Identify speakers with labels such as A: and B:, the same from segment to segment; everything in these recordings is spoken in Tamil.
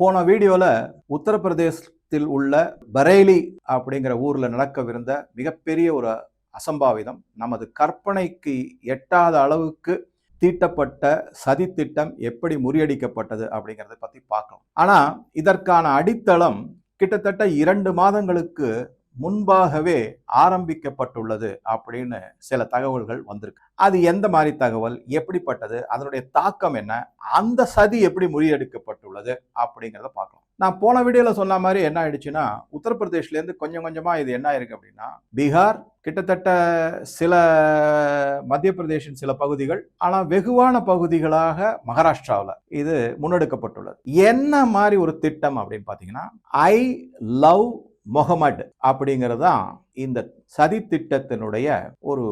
A: போன வீடியோவில் உத்தரப்பிரதேசத்தில் உள்ள பரேலி அப்படிங்கிற ஊரில் நடக்கவிருந்த மிகப்பெரிய ஒரு அசம்பாவிதம் நமது கற்பனைக்கு எட்டாத அளவுக்கு தீட்டப்பட்ட சதித்திட்டம் எப்படி முறியடிக்கப்பட்டது அப்படிங்கிறத பற்றி பார்க்கலாம் ஆனால் இதற்கான அடித்தளம் கிட்டத்தட்ட இரண்டு மாதங்களுக்கு முன்பாகவே ஆரம்பிக்கப்பட்டுள்ளது அப்படின்னு சில தகவல்கள் வந்திருக்கு அது எந்த மாதிரி தகவல் எப்படிப்பட்டது அதனுடைய தாக்கம் என்ன அந்த சதி எப்படி முறியெடுக்கப்பட்டுள்ளது அப்படிங்கிறத பார்க்கலாம் நான் போன வீடியோல சொன்ன மாதிரி என்ன ஆயிடுச்சுன்னா உத்தரப்பிரதேஷ்லேருந்து கொஞ்சம் கொஞ்சமாக இது என்ன ஆயிருக்கு அப்படின்னா பீகார் கிட்டத்தட்ட சில மத்திய பிரதேசின் சில பகுதிகள் ஆனால் வெகுவான பகுதிகளாக மகாராஷ்டிராவில் இது முன்னெடுக்கப்பட்டுள்ளது என்ன மாதிரி ஒரு திட்டம் அப்படின்னு பார்த்தீங்கன்னா ஐ லவ் மொஹமட் அப்படிங்கிறதான் இந்த சதி திட்டத்தினுடைய ஒரு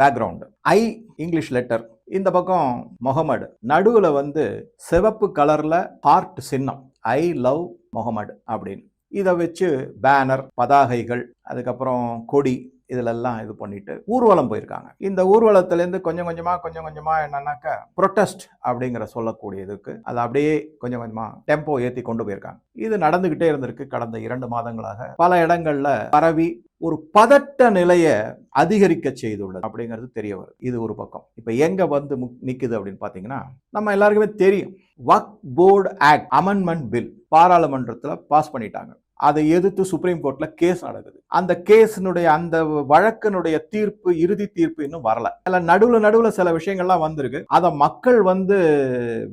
A: பேக்ரவுண்டு ஐ இங்கிலீஷ் லெட்டர் இந்த பக்கம் முகமது நடுவில் வந்து சிவப்பு கலரில் ஹார்ட் சின்னம் ஐ லவ் முகமது அப்படின்னு இதை வச்சு பேனர் பதாகைகள் அதுக்கப்புறம் கொடி இதிலெல்லாம் இது பண்ணிட்டு ஊர்வலம் போயிருக்காங்க இந்த ஊர்வலத்திலேருந்து கொஞ்சம் கொஞ்சமாக கொஞ்சம் கொஞ்சமாக என்னன்னாக்க ப்ரொட்டஸ்ட் அப்படிங்கிற சொல்லக்கூடியதுக்கு அது அப்படியே கொஞ்சம் கொஞ்சமாக டெம்போ ஏற்றி கொண்டு போயிருக்காங்க இது நடந்துக்கிட்டே இருந்திருக்கு கடந்த இரண்டு மாதங்களாக பல இடங்களில் பரவி ஒரு பதட்ட நிலையை அதிகரிக்க செய்துள்ளது அப்படிங்கிறது தெரிய வருது இது ஒரு பக்கம் இப்போ எங்கே வந்து நிற்குது அப்படின்னு பார்த்தீங்கன்னா நம்ம எல்லாருக்குமே தெரியும் ஒர்க் போர்டு ஆக்ட் அமெண்ட்மெண்ட் பில் பாராளுமன்றத்தில் பாஸ் பண்ணிட்டாங்க அதை எதிர்த்து சுப்ரீம் கோர்ட்ல கேஸ் நடக்குது அந்த கேஸினுடைய அந்த வழக்கினுடைய தீர்ப்பு இறுதி தீர்ப்பு இன்னும் வரல அதில் நடுவில் நடுவில் சில விஷயங்கள்லாம் வந்திருக்கு அதை மக்கள் வந்து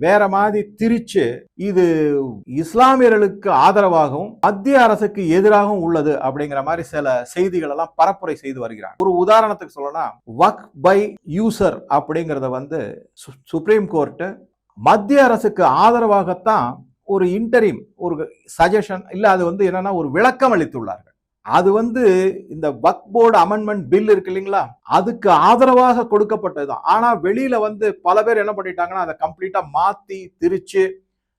A: வேற மாதிரி திரிச்சு இது இஸ்லாமியர்களுக்கு ஆதரவாகவும் மத்திய அரசுக்கு எதிராகவும் உள்ளது அப்படிங்கிற மாதிரி சில செய்திகள் எல்லாம் பரப்புரை செய்து வருகிறாங்க ஒரு உதாரணத்துக்கு சொல்லலாம் ஒர்க் பை யூசர் அப்படிங்கிறத வந்து சுப்ரீம் கோர்ட்டு மத்திய அரசுக்கு ஆதரவாகத்தான் ஒரு இன்டரிம் ஒரு சஜஷன் இல்லை அது வந்து என்னன்னா ஒரு விளக்கம் அளித்துள்ளார்கள் அது வந்து இந்த வக் போர்டு அமெண்ட்மெண்ட் பில் இருக்கு இல்லைங்களா அதுக்கு ஆதரவாக கொடுக்கப்பட்டதுதான் ஆனா வெளியில வந்து பல பேர் என்ன பண்ணிட்டாங்கன்னா அதை கம்ப்ளீட்டா மாத்தி திரிச்சு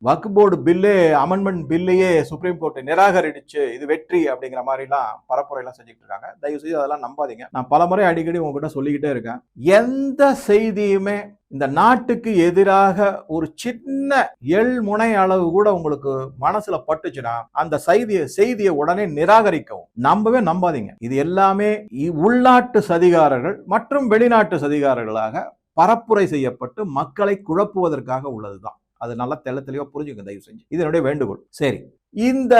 A: வக்கு போர்டு பில்லு அமெண்ட்மெண்ட் பில்லையே சுப்ரீம் கோர்ட் நிராகரிடுச்சு இது வெற்றி அப்படிங்கிற மாதிரிலாம் பரப்புரையெல்லாம் செஞ்சுக்கிட்டு இருக்காங்க தயவு செய்து அதெல்லாம் நம்பாதீங்க நான் பல முறை அடிக்கடி உங்ககிட்ட சொல்லிக்கிட்டே இருக்கேன் எந்த செய்தியுமே இந்த நாட்டுக்கு எதிராக ஒரு சின்ன எல் முனை அளவு கூட உங்களுக்கு மனசுல பட்டுச்சுன்னா அந்த செய்தியை செய்தியை உடனே நிராகரிக்கவும் நம்பவே நம்பாதீங்க இது எல்லாமே உள்நாட்டு சதிகாரர்கள் மற்றும் வெளிநாட்டு சதிகாரர்களாக பரப்புரை செய்யப்பட்டு மக்களை குழப்புவதற்காக உள்ளதுதான் அது நல்லா தெள்ள தெளிவா புரிஞ்சுக்கும் தயவு செஞ்சு இதனுடைய வேண்டுகோள் சரி இந்த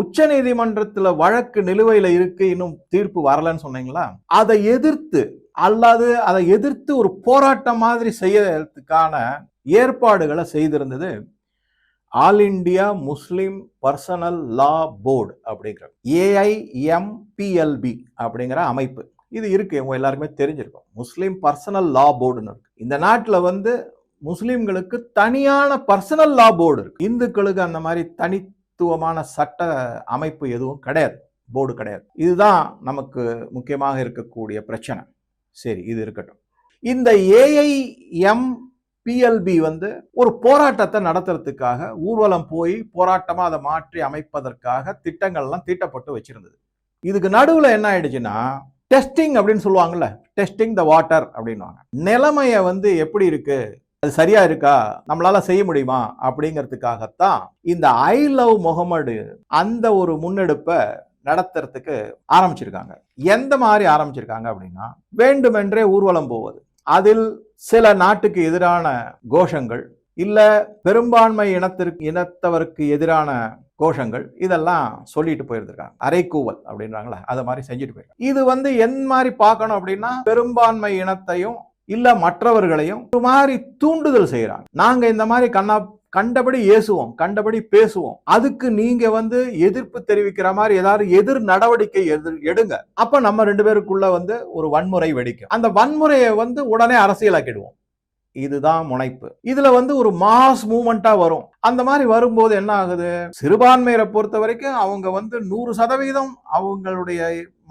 A: உச்ச நீதிமன்றத்துல வழக்கு நிலுவையில் இருக்கு இன்னும் தீர்ப்பு வரலன்னு சொன்னீங்களா அதை எதிர்த்து அல்லது அதை எதிர்த்து ஒரு போராட்டம் மாதிரி செய்யறதுக்கான ஏற்பாடுகளை செய்திருந்தது all India Muslim personal law board அப்படிங்கிற ஏஐஎம்பிஎல்பி அப்படிங்கிற அமைப்பு இது இருக்கு இவங்க எல்லாருக்குமே தெரிஞ்சிருக்கும் முஸ்லீம் பர்சனல் லா போர்டுன்னு இருக்கு இந்த நாட்டில் வந்து முஸ்லீம்களுக்கு தனியான பர்சனல் லா போர்டு இருக்கு இந்துக்களுக்கு அந்த மாதிரி தனித்துவமான சட்ட அமைப்பு எதுவும் கிடையாது போர்டு கிடையாது இதுதான் நமக்கு முக்கியமாக இருக்கக்கூடிய பிரச்சனை சரி இது இருக்கட்டும் இந்த ஏஐஎம் பிஎல்பி வந்து ஒரு போராட்டத்தை நடத்துறதுக்காக ஊர்வலம் போய் போராட்டமாக அதை மாற்றி அமைப்பதற்காக திட்டங்கள்லாம் தீட்டப்பட்டு வச்சிருந்தது இதுக்கு நடுவில் என்ன ஆயிடுச்சுன்னா டெஸ்டிங் அப்படின்னு சொல்லுவாங்கல்ல டெஸ்டிங் த வாட்டர் அப்படின்வாங்க நிலைமையை வந்து எப்படி இருக்கு அது சரியா இருக்கா நம்மளால செய்ய முடியுமா அப்படிங்கிறதுக்காகத்தான் இந்த ஐ லவ் முகமடு அந்த ஒரு முன்னெடுப்பை நடத்துறதுக்கு ஆரம்பிச்சிருக்காங்க எந்த மாதிரி ஆரம்பிச்சிருக்காங்க அப்படின்னா வேண்டுமென்றே ஊர்வலம் போவது அதில் சில நாட்டுக்கு எதிரான கோஷங்கள் இல்ல பெரும்பான்மை இனத்திற்கு இனத்தவருக்கு எதிரான கோஷங்கள் இதெல்லாம் சொல்லிட்டு போயிருந்திருக்காங்க அரைக்கூவல் அப்படின்றாங்களே அதை மாதிரி செஞ்சுட்டு போயிருக்காங்க இது வந்து என் மாதிரி பார்க்கணும் அப்படின்னா பெரும்பான்மை இனத்தையும் இல்லை மற்றவர்களையும் ஒரு மாதிரி தூண்டுதல் செய்கிறாங்க நாங்கள் இந்த மாதிரி கண்ணா கண்டபடி ஏசுவோம் கண்டபடி பேசுவோம் அதுக்கு நீங்க வந்து எதிர்ப்பு தெரிவிக்கிற மாதிரி ஏதாவது எதிர் நடவடிக்கை எதிர் எடுங்க அப்ப நம்ம ரெண்டு பேருக்குள்ள வந்து ஒரு வன்முறை வெடிக்கும் அந்த வன்முறையை வந்து உடனே அரசியலாக்கிடுவோம் இதுதான் முனைப்பு இதுல வந்து ஒரு மாஸ் மூமெண்டா வரும் அந்த மாதிரி வரும்போது என்ன ஆகுது சிறுபான்மையரை பொறுத்த வரைக்கும் அவங்க வந்து நூறு சதவீதம் அவங்களுடைய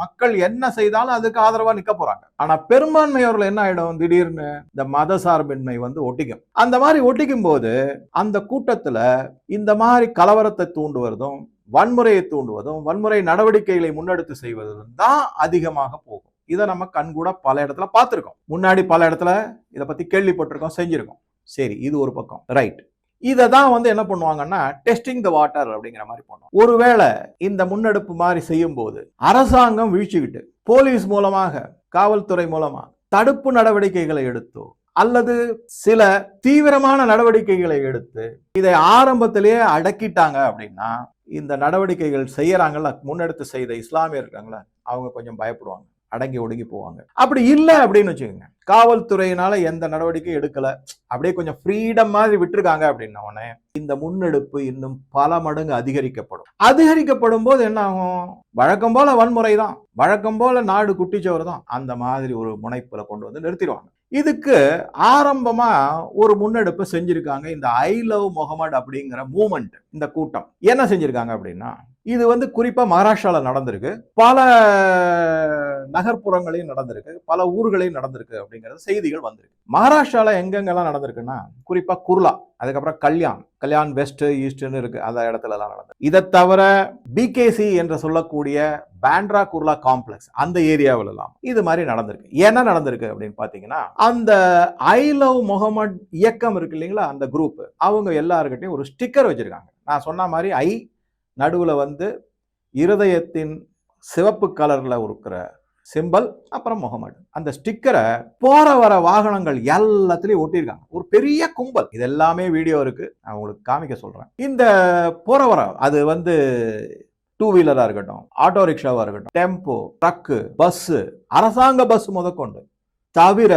A: மக்கள் என்ன செய்தாலும் அதுக்கு ஆதரவா நிக்க போறாங்க ஆனா பெரும்பான்மையவர்கள் என்ன ஆயிடும் திடீர்னு இந்த மத சார்பின்மை வந்து ஒட்டிக்கும் அந்த மாதிரி ஒட்டிக்கும் போது அந்த கூட்டத்துல இந்த மாதிரி கலவரத்தை தூண்டுவதும் வன்முறையை தூண்டுவதும் வன்முறை நடவடிக்கைகளை முன்னெடுத்து செய்வதும் தான் அதிகமாக போகும் இதை நம்ம கண்கூட பல இடத்துல பார்த்துருக்கோம் முன்னாடி பல இடத்துல இதை பற்றி கேள்விப்பட்டிருக்கோம் செஞ்சுருக்கோம் சரி இது ஒரு பக்கம் ரைட் இதை தான் வந்து என்ன பண்ணுவாங்கன்னா டெஸ்டிங் த வாட்டர் அப்படிங்கிற மாதிரி பண்ணுவோம் ஒருவேளை இந்த முன்னெடுப்பு மாதிரி செய்யும் போது அரசாங்கம் வீழ்ச்சிக்கிட்டு போலீஸ் மூலமாக காவல்துறை மூலமாக தடுப்பு நடவடிக்கைகளை எடுத்தோ அல்லது சில தீவிரமான நடவடிக்கைகளை எடுத்து இதை ஆரம்பத்திலேயே அடக்கிட்டாங்க அப்படின்னா இந்த நடவடிக்கைகள் செய்யறாங்கல்ல முன்னெடுத்து செய்த இஸ்லாமியர் இருக்காங்களா அவங்க கொஞ்சம் பயப்படுவாங்க அடங்கி ஒடுங்கி போவாங்க அப்படி இல்லை அப்படின்னு வச்சுக்கோங்க காவல்துறையினால எந்த நடவடிக்கையும் எடுக்கல அப்படியே கொஞ்சம் ஃப்ரீடம் மாதிரி விட்டுருக்காங்க அப்படின்ன உடனே இந்த முன்னெடுப்பு இன்னும் பல மடங்கு அதிகரிக்கப்படும் அதிகரிக்கப்படும் போது என்ன ஆகும் வழக்கம் போல வன்முறை தான் வழக்கம் போல நாடு குட்டிச்சவர் தான் அந்த மாதிரி ஒரு முனைப்புல கொண்டு வந்து நிறுத்திடுவாங்க இதுக்கு ஆரம்பமா ஒரு முன்னெடுப்பு செஞ்சிருக்காங்க இந்த ஐ லவ் முகமட் அப்படிங்கிற மூமெண்ட் இந்த கூட்டம் என்ன செஞ்சிருக்காங்க அப்படின்னா இது வந்து குறிப்பாக மகாராஷ்டிராவில் நடந்திருக்கு பல நகர்ப்புறங்களையும் நடந்திருக்கு பல ஊர்களையும் நடந்திருக்கு அப்படிங்கிற செய்திகள் வந்திருக்கு மகாராஷ்டிராவில் எங்கெங்கெல்லாம் நடந்திருக்குன்னா குறிப்பாக குர்லா அதுக்கப்புறம் கல்யாண் கல்யாண் வெஸ்ட் ஈஸ்ட்னு இருக்கு அந்த எல்லாம் நடந்தது இதை தவிர பிகேசி என்று சொல்லக்கூடிய பேண்ட்ரா குர்லா காம்ப்ளெக்ஸ் அந்த ஏரியாவில் எல்லாம் இது மாதிரி நடந்திருக்கு என்ன நடந்திருக்கு அப்படின்னு பார்த்தீங்கன்னா அந்த ஐ லவ் முகமட் இயக்கம் இருக்கு இல்லைங்களா அந்த குரூப் அவங்க எல்லாருக்கிட்டையும் ஒரு ஸ்டிக்கர் வச்சிருக்காங்க நான் சொன்ன மாதிரி ஐ நடுவில் வந்து இருதயத்தின் சிவப்பு கலரில் இருக்கிற சிம்பல் அப்புறம் முகமது அந்த ஸ்டிக்கரை போற வர வாகனங்கள் எல்லாத்துலயும் ஒட்டியிருக்காங்க ஒரு பெரிய கும்பல் இது எல்லாமே வீடியோ இருக்கு நான் உங்களுக்கு காமிக்க சொல்றேன் இந்த போற வர அது வந்து டூ வீலரா இருக்கட்டும் ஆட்டோ ரிக்ஷாவா இருக்கட்டும் டெம்போ ட்ரக்கு பஸ் அரசாங்க பஸ் முதற்கொண்டு தவிர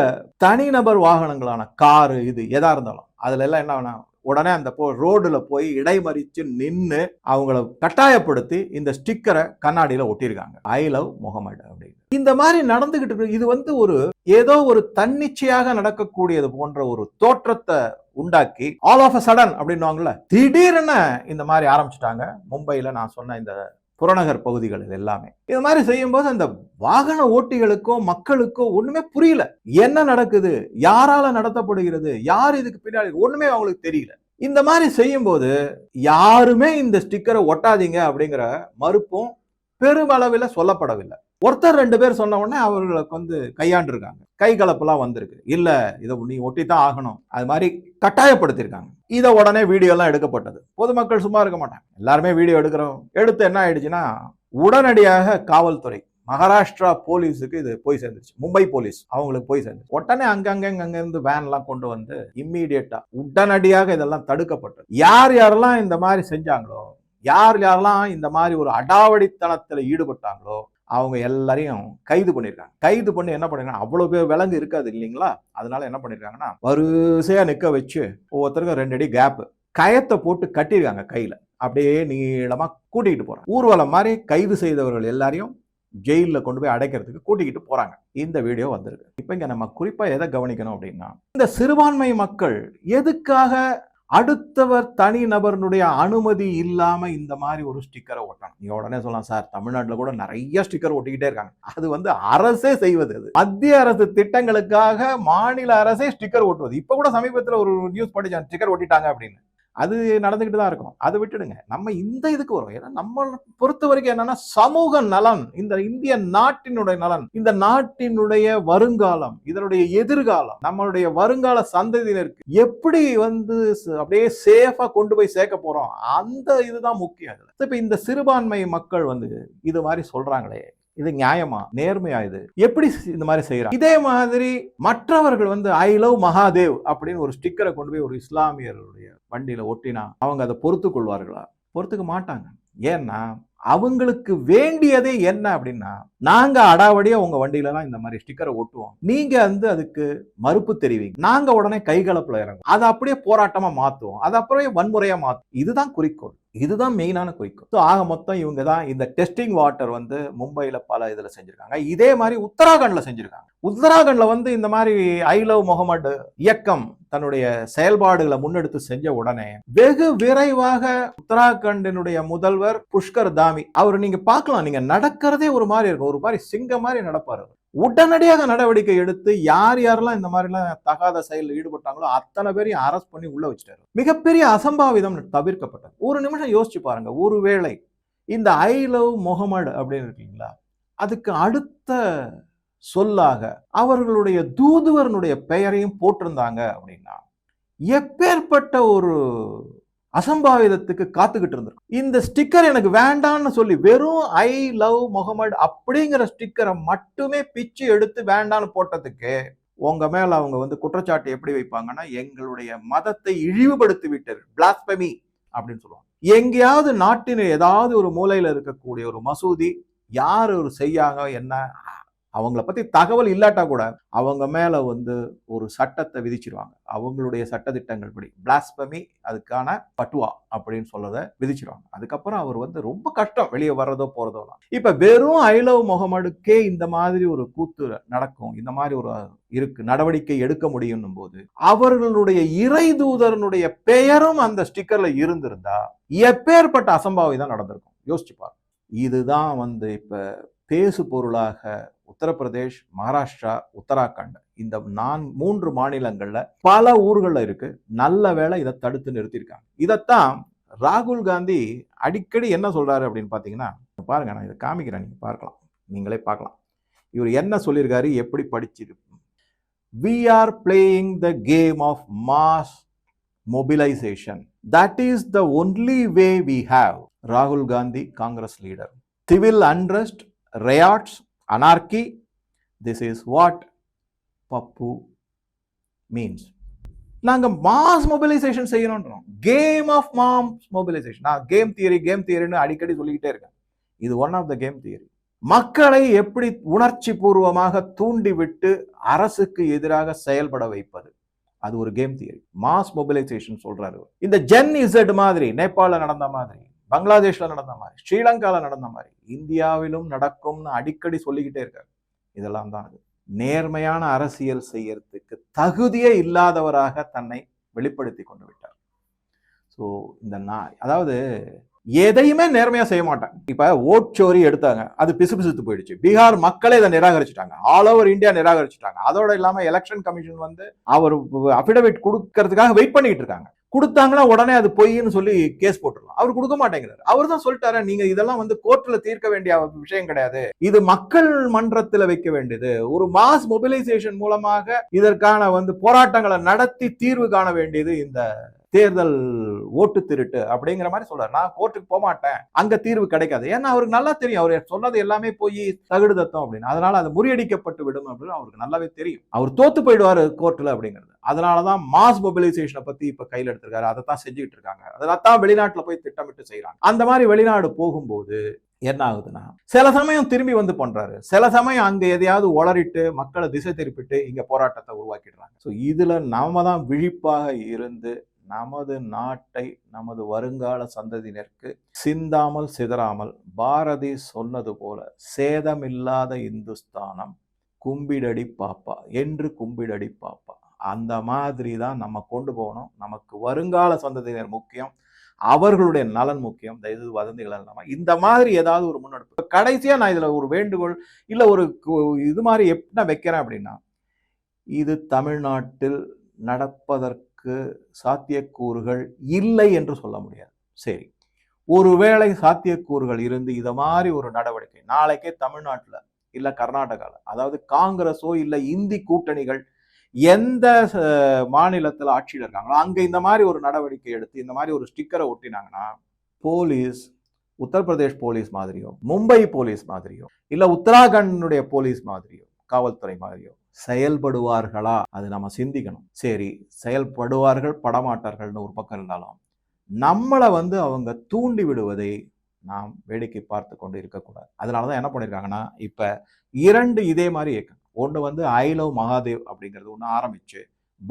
A: தனிநபர் வாகனங்களான காரு இது எதா இருந்தாலும் அதுல எல்லாம் என்ன வேணாம் உடனே அந்த போ ரோடில் போய் இடைமறிச்சு நின்று அவங்கள கட்டாயப்படுத்தி இந்த ஸ்டிக்கரை கண்ணாடியில் ஒட்டியிருக்காங்க ஐ லவ் முகமது அப்படின்னு இந்த மாதிரி நடந்துகிட்டு இருக்கு இது வந்து ஒரு ஏதோ ஒரு தன்னிச்சையாக நடக்கக்கூடியது போன்ற ஒரு தோற்றத்தை உண்டாக்கி ஆல் ஆஃப் அ சடன் அப்படின்வாங்கல்ல திடீர்னு இந்த மாதிரி ஆரம்பிச்சிட்டாங்க மும்பையில் நான் சொன்ன இந்த புறநகர் பகுதிகளில் எல்லாமே இது மாதிரி செய்யும்போது அந்த வாகன ஓட்டிகளுக்கோ மக்களுக்கோ ஒண்ணுமே புரியல என்ன நடக்குது யாரால நடத்தப்படுகிறது யார் இதுக்கு பின்னாடி ஒண்ணுமே அவங்களுக்கு தெரியல இந்த மாதிரி செய்யும்போது யாருமே இந்த ஸ்டிக்கரை ஒட்டாதீங்க அப்படிங்கிற மறுப்பும் பெருமளவில் சொல்லப்படவில்லை ஒருத்தர் ரெண்டு பேர் சொன்ன உடனே அவர்களுக்கு வந்து கையாண்டிருக்காங்க கை கலப்பெல்லாம் வந்திருக்கு இல்லை இதை நீ ஒட்டி தான் ஆகணும் அது மாதிரி கட்டாயப்படுத்தியிருக்காங்க இதை உடனே வீடியோலாம் எடுக்கப்பட்டது பொதுமக்கள் சும்மா இருக்க மாட்டாங்க எல்லாருமே வீடியோ எடுக்கிறோம் எடுத்து என்ன ஆயிடுச்சுன்னா உடனடியாக காவல்துறை மகாராஷ்டிரா போலீஸுக்கு இது போய் சேர்ந்துச்சு மும்பை போலீஸ் அவங்களுக்கு போய் சேர்ந்து உடனே அங்கங்க இருந்து வேன்லாம் கொண்டு வந்து இம்மீடியட்டா உடனடியாக இதெல்லாம் தடுக்கப்பட்டது யார் யாரெல்லாம் இந்த மாதிரி செஞ்சாங்களோ யார் யாரெல்லாம் இந்த மாதிரி ஒரு அடாவடித்தனத்தில் ஈடுபட்டாங்களோ அவங்க எல்லாரையும் கைது பண்ணியிருக்காங்க கைது பண்ணி என்ன பண்ணிருக்காங்க அவ்வளோ பேர் விலங்கு இருக்காது இல்லைங்களா அதனால என்ன பண்ணியிருக்காங்கன்னா வரிசையாக நிற்க வச்சு ஒவ்வொருத்தருக்கும் ரெண்டு அடி கேப்பு கயத்தை போட்டு கட்டியிருக்காங்க கையில் அப்படியே நீளமாக கூட்டிகிட்டு போகிறாங்க ஊர்வலம் மாதிரி கைது செய்தவர்கள் எல்லாரையும் ஜெயிலில் கொண்டு போய் அடைக்கிறதுக்கு கூட்டிக்கிட்டு போகிறாங்க இந்த வீடியோ வந்திருக்கு இப்போ இங்கே நம்ம குறிப்பாக எதை கவனிக்கணும் அப்படின்னா இந்த சிறுபான்மை மக்கள் எதுக்காக அடுத்தவர் தனி நபர்னுடைய அனுமதி இல்லாமல் இந்த மாதிரி ஒரு ஸ்டிக்கரை ஒட்டணும் நீங்கள் உடனே சொல்லலாம் சார் தமிழ்நாட்டில் கூட நிறைய ஸ்டிக்கர் ஒட்டிக்கிட்டே இருக்காங்க அது வந்து அரசே செய்வது அது மத்திய அரசு திட்டங்களுக்காக மாநில அரசே ஸ்டிக்கர் ஒட்டுவது இப்போ கூட சமீபத்தில் ஒரு நியூஸ் படித்தேன் ஸ்டிக்கர் ஒட்டிட்டாங்க அப்படின்னு அது நடந்துக்கிட்டு தான் இருக்கும் அதை விட்டுடுங்க நம்ம இந்த இதுக்கு வரும் ஏன்னா நம்ம பொறுத்த வரைக்கும் என்னன்னா சமூக நலன் இந்த இந்திய நாட்டினுடைய நலன் இந்த நாட்டினுடைய வருங்காலம் இதனுடைய எதிர்காலம் நம்மளுடைய வருங்கால சந்ததியினருக்கு எப்படி வந்து அப்படியே சேஃபா கொண்டு போய் சேர்க்க போறோம் அந்த இதுதான் முக்கியம் இப்ப இந்த சிறுபான்மை மக்கள் வந்து இது மாதிரி சொல்றாங்களே இது நியாயமா நேர்மையா இது எப்படி இந்த மாதிரி செய்யறாங்க இதே மாதிரி மற்றவர்கள் வந்து ஐ லவ் மகாதேவ் அப்படின்னு ஒரு ஸ்டிக்கரை கொண்டு போய் ஒரு இஸ்லாமியருடைய வண்டியில ஒட்டினா அவங்க அதை பொறுத்து கொள்வார்களா பொறுத்துக்க மாட்டாங்க ஏன்னா அவங்களுக்கு வேண்டியதே என்ன அப்படின்னா நாங்கள் அடாவடியாக உங்கள் தான் இந்த மாதிரி ஸ்டிக்கரை ஒட்டுவோம் நீங்கள் வந்து அதுக்கு மறுப்பு தெரிவிங்க நாங்கள் உடனே கைகலப்பில் இறங்கும் அதை அப்படியே போராட்டமாக மாற்றுவோம் அது அப்புறமே வன்முறையாக மாற்றும் இதுதான் குறிக்கோள் இதுதான் மெயினான குறிக்கோள் ஸோ ஆக மொத்தம் இவங்க தான் இந்த டெஸ்டிங் வாட்டர் வந்து மும்பையில் பல இதில் செஞ்சுருக்காங்க இதே மாதிரி உத்தராகண்டில் செஞ்சுருக்காங்க உத்தராகண்டில் வந்து இந்த மாதிரி ஐ லவ் முகமது இயக்கம் தன்னுடைய செயல்பாடுகளை முன்னெடுத்து செஞ்ச உடனே வெகு விரைவாக உத்தராகண்டினுடைய முதல்வர் புஷ்கர் தாமி அவர் நீங்கள் பார்க்கலாம் நீங்கள் நடக்கிறதே ஒரு மாதிரி இருக்கும் ஒரு மாதிரி சிங்கம் மாதிரி நடப்பார் உடனடியாக நடவடிக்கை எடுத்து யார் யாரெல்லாம் இந்த மாதிரிலாம் தகாத செயலில் ஈடுபட்டாங்களோ அத்தனை பேரையும் அரெஸ்ட் பண்ணி உள்ள வச்சுட்டாரு மிகப்பெரிய அசம்பாவிதம் தவிர்க்கப்பட்டது ஒரு நிமிஷம் யோசிச்சு பாருங்க ஒரு வேளை இந்த ஐ லவ் முகமது அப்படின்னு இருக்கீங்களா அதுக்கு அடுத்த சொல்லாக அவர்களுடைய தூதுவரனுடைய பெயரையும் போட்டிருந்தாங்க அப்படின்னா எப்பேற்பட்ட ஒரு அசம்பாவிதத்துக்கு காத்துக்கிட்டு இருந்திருக்கும் இந்த ஸ்டிக்கர் எனக்கு வேண்டான்னு சொல்லி வெறும் ஐ லவ் முகமது அப்படிங்கிற ஸ்டிக்கரை மட்டுமே பிச்சு எடுத்து வேண்டான்னு போட்டதுக்கு உங்க மேல அவங்க வந்து குற்றச்சாட்டு எப்படி வைப்பாங்கன்னா எங்களுடைய மதத்தை இழிவுபடுத்தி விட்டது பிளாஸ்பமி அப்படின்னு சொல்லுவாங்க எங்கேயாவது நாட்டின் ஏதாவது ஒரு மூலையில இருக்கக்கூடிய ஒரு மசூதி யார் ஒரு செய்யாங்க என்ன அவங்கள பற்றி தகவல் இல்லாட்டா கூட அவங்க மேலே வந்து ஒரு சட்டத்தை விதிச்சிருவாங்க அவங்களுடைய சட்ட திட்டங்கள் படி பிளாஸ்பமி அதுக்கான பட்டுவா அப்படின்னு சொல்லதை விதிச்சிருவாங்க அதுக்கப்புறம் அவர் வந்து ரொம்ப கஷ்டம் வெளியே வர்றதோ போகிறதோலாம் இப்போ வெறும் ஐலவ் முகமடுக்கே இந்த மாதிரி ஒரு கூத்து நடக்கும் இந்த மாதிரி ஒரு இருக்கு நடவடிக்கை எடுக்க முடியும் போது அவர்களுடைய இறை தூதரனுடைய பெயரும் அந்த ஸ்டிக்கர்ல இருந்திருந்தா எப்பேற்பட்ட அசம்பாவிதான் நடந்திருக்கும் யோசிச்சு பாருங்க இதுதான் வந்து இப்போ பேசு பொருளாக உத்தரப்பிரதேஷ் மகாராஷ்டிரா உத்தராகண்ட் இந்த நான் மூன்று மாநிலங்களில் பல ஊர்களில் இருக்கு நல்ல வேலை இதை தடுத்து நிறுத்தியிருக்காங்க இதைத்தான் ராகுல் காந்தி அடிக்கடி என்ன சொல்றாரு அப்படின்னு பார்த்தீங்கன்னா பாருங்க நான் இதை காமிக்கிறேன் நீங்க பார்க்கலாம் நீங்களே பார்க்கலாம் இவர் என்ன சொல்லியிருக்காரு எப்படி படிச்சிரு
B: we are playing the game of mass mobilisation that is the only way we have ராகுல் Gandhi Congress leader civil unrest riots anarchy. This is what Pappu means
A: நாங்கள் மாஸ் மொபிலைசேஷன் செய்யணுன்றோம் கேம் ஆஃப் மாஸ் மொபிலைசேஷன் நான் கேம் தியரி கேம் தியரின்னு அடிக்கடி சொல்லிக்கிட்டே இருக்கேன் இது one of the game theory மக்களை எப்படி உணர்ச்சி பூர்வமாக தூண்டிவிட்டு அரசுக்கு எதிராக செயல்பட வைப்பது அது ஒரு கேம் தியரி மாஸ் மொபிலைசேஷன் சொல்கிறாரு இந்த ஜென் இசட் மாதிரி நேபாளில் நடந்த மாதிரி பங்களாதேஷில் நடந்த மாதிரி ஸ்ரீலங்காவில் நடந்த மாதிரி இந்தியாவிலும் நடக்கும்னு அடிக்கடி சொல்லிக்கிட்டே இருக்காரு இதெல்லாம் தான் அது நேர்மையான அரசியல் செய்யறதுக்கு தகுதியே இல்லாதவராக தன்னை வெளிப்படுத்தி கொண்டு விட்டார் ஸோ இந்த நான் அதாவது எதையுமே நேர்மையாக செய்ய மாட்டாங்க இப்போ ஓட்சோரி எடுத்தாங்க அது பிசு பிசுத்து போயிடுச்சு பீகார் மக்களே இதை நிராகரிச்சுட்டாங்க ஆல் ஓவர் இந்தியா நிராகரிச்சுட்டாங்க அதோட இல்லாமல் எலெக்ஷன் கமிஷன் வந்து அவர் அஃபிடவிட் கொடுக்கறதுக்காக வெயிட் பண்ணிக்கிட்டு இருக்காங்க கொடுத்தாங்கன்னா உடனே அது பொய்ன்னு சொல்லி கேஸ் போட்டுருவோம் அவர் கொடுக்க மாட்டேங்கிறார் அவர் தான் சொல்லிட்டாரு நீங்க இதெல்லாம் வந்து கோர்ட்ல தீர்க்க வேண்டிய விஷயம் கிடையாது இது மக்கள் மன்றத்துல வைக்க வேண்டியது ஒரு மாஸ் மொபிலைசேஷன் மூலமாக இதற்கான வந்து போராட்டங்களை நடத்தி தீர்வு காண வேண்டியது இந்த தேர்தல் ஓட்டு திருட்டு அப்படிங்கிற மாதிரி சொல்றாரு நான் கோர்ட்டுக்கு போக மாட்டேன் அங்க தீர்வு கிடைக்காது ஏன்னா அவருக்கு நல்லா தெரியும் அவர் சொன்னது எல்லாமே போய் தகுடு தத்தம் அப்படின்னு அதனால அது முறியடிக்கப்பட்டு விடும் அப்படின்னு அவருக்கு நல்லாவே தெரியும் அவர் தோத்து போயிடுவாரு கோர்ட்ல அப்படிங்கிறது அதனாலதான் மாஸ் மொபிலைசேஷனை பத்தி இப்ப கையில் எடுத்திருக்காரு அதை தான் செஞ்சுட்டு இருக்காங்க அதெல்லாம் தான் வெளிநாட்டுல போய் திட்டமிட்டு செய்யறாங்க அந்த மாதிரி வெளிநாடு போகும்போது என்ன ஆகுதுன்னா சில சமயம் திரும்பி வந்து பண்றாரு சில சமயம் அங்க எதையாவது ஒளரிட்டு மக்களை திசை திருப்பிட்டு இங்க போராட்டத்தை உருவாக்கிடுறாங்க ஸோ இதுல நாம தான் விழிப்பாக இருந்து நமது நாட்டை நமது வருங்கால சந்ததியினருக்கு சிந்தாமல் சிதறாமல் பாரதி சொன்னது போல சேதமில்லாத இந்துஸ்தானம் கும்பிடடி பாப்பா என்று கும்பிடடி பாப்பா அந்த மாதிரி தான் நம்ம கொண்டு போகணும் நமக்கு வருங்கால சந்ததியினர் முக்கியம் அவர்களுடைய நலன் முக்கியம் தயவு வதந்திகள் இல்லாமல் இந்த மாதிரி ஏதாவது ஒரு முன்னெடுப்பு கடைசியாக நான் இதில் ஒரு வேண்டுகோள் இல்லை ஒரு இது மாதிரி எப்படி நான் வைக்கிறேன் அப்படின்னா இது தமிழ்நாட்டில் நடப்பதற்கு நமக்கு சாத்தியக்கூறுகள் இல்லை என்று சொல்ல முடியாது சரி ஒருவேளை சாத்தியக்கூறுகள் இருந்து இதை மாதிரி ஒரு நடவடிக்கை நாளைக்கே தமிழ்நாட்டில் இல்லை கர்நாடகாவில் அதாவது காங்கிரஸோ இல்லை இந்தி கூட்டணிகள் எந்த மாநிலத்தில் ஆட்சியில் இருக்காங்களோ அங்கே இந்த மாதிரி ஒரு நடவடிக்கை எடுத்து இந்த மாதிரி ஒரு ஸ்டிக்கரை ஒட்டினாங்கன்னா போலீஸ் உத்தரப்பிரதேஷ் போலீஸ் மாதிரியோ மும்பை போலீஸ் மாதிரியோ இல்லை உத்தராகண்டுடைய போலீஸ் மாதிரியோ காவல்துறை மாதிரியோ செயல்படுவார்களா அது நம்ம சிந்திக்கணும் சரி செயல்படுவார்கள் படமாட்டார்கள்னு ஒரு பக்கம் இருந்தாலும் நம்மளை வந்து அவங்க தூண்டி விடுவதை நாம் வேடிக்கை பார்த்து கொண்டு இருக்கக்கூடாது அதனால தான் என்ன பண்ணியிருக்காங்கன்னா இப்போ இரண்டு இதே மாதிரி இயக்கம் ஒன்று வந்து ஐ லவ் மகாதேவ் அப்படிங்கிறது ஒன்று ஆரம்பிச்சு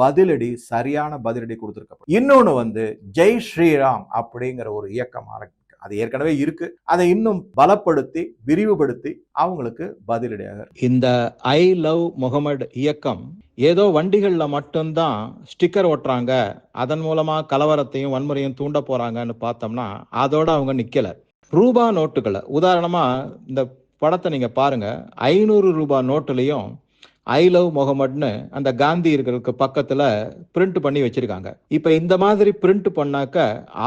A: பதிலடி சரியான பதிலடி கொடுத்துருக்கப்படும் இன்னொன்று வந்து ஜெய் ஸ்ரீராம் அப்படிங்கிற ஒரு இயக்கம் ஆரம்பி அது ஏற்கனவே இருக்கு அதை இன்னும் பலப்படுத்தி விரிவுபடுத்தி அவங்களுக்கு பதிலடியாக இந்த ஐ லவ் முகமது இயக்கம் ஏதோ வண்டிகளில் மட்டும்தான் ஸ்டிக்கர் ஓட்டுறாங்க அதன் மூலமா கலவரத்தையும் வன்முறையும் தூண்ட போறாங்கன்னு பார்த்தோம்னா அதோட அவங்க நிக்கல ரூபா நோட்டுகளை உதாரணமா இந்த படத்தை நீங்க பாருங்க ஐநூறு ரூபாய் நோட்டுலையும் ஐ லவ் முகமட்னு அந்த காந்தி இருக்கிறதுக்கு பக்கத்தில் பிரிண்ட் பண்ணி வச்சிருக்காங்க இப்போ இந்த மாதிரி பிரிண்ட் பண்ணாக்க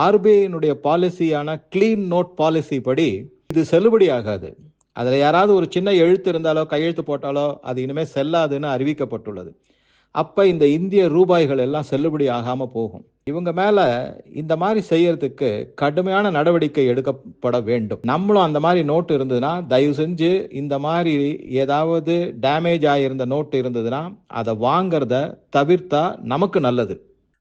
A: ஆர்பிஐனுடைய பாலிசியான கிளீன் நோட் பாலிசி படி இது செல்லுபடி ஆகாது அதில் யாராவது ஒரு சின்ன எழுத்து இருந்தாலோ கையெழுத்து போட்டாலோ அது இனிமே செல்லாதுன்னு அறிவிக்கப்பட்டுள்ளது அப்போ இந்த இந்திய ரூபாய்கள் எல்லாம் செல்லுபடி ஆகாமல் போகும் இவங்க மேலே இந்த மாதிரி செய்யறதுக்கு கடுமையான நடவடிக்கை எடுக்கப்பட வேண்டும் நம்மளும் அந்த மாதிரி நோட்டு இருந்ததுன்னா தயவு செஞ்சு இந்த மாதிரி ஏதாவது டேமேஜ் ஆகியிருந்த நோட்டு இருந்ததுன்னா அதை வாங்கிறத தவிர்த்தா நமக்கு நல்லது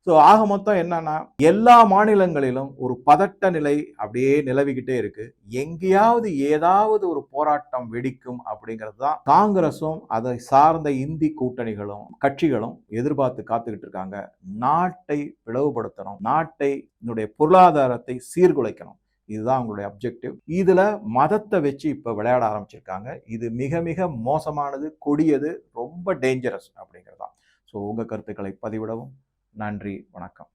A: ஸோ ஆக மொத்தம் என்னன்னா எல்லா மாநிலங்களிலும் ஒரு பதட்ட நிலை அப்படியே நிலவிக்கிட்டே இருக்கு எங்கேயாவது ஏதாவது ஒரு போராட்டம் வெடிக்கும் அப்படிங்கிறது தான் காங்கிரஸும் அதை சார்ந்த இந்தி கூட்டணிகளும் கட்சிகளும் எதிர்பார்த்து காத்துக்கிட்டு இருக்காங்க நாட்டை பிளவுபடுத்தணும் நாட்டை என்னுடைய பொருளாதாரத்தை சீர்குலைக்கணும் இதுதான் அவங்களுடைய அப்ஜெக்டிவ் இதில் மதத்தை வச்சு இப்போ விளையாட ஆரம்பிச்சிருக்காங்க இது மிக மிக மோசமானது கொடியது ரொம்ப டேஞ்சரஸ் அப்படிங்கிறது தான் ஸோ உங்கள் கருத்துக்களை பதிவிடவும் நன்றி வணக்கம்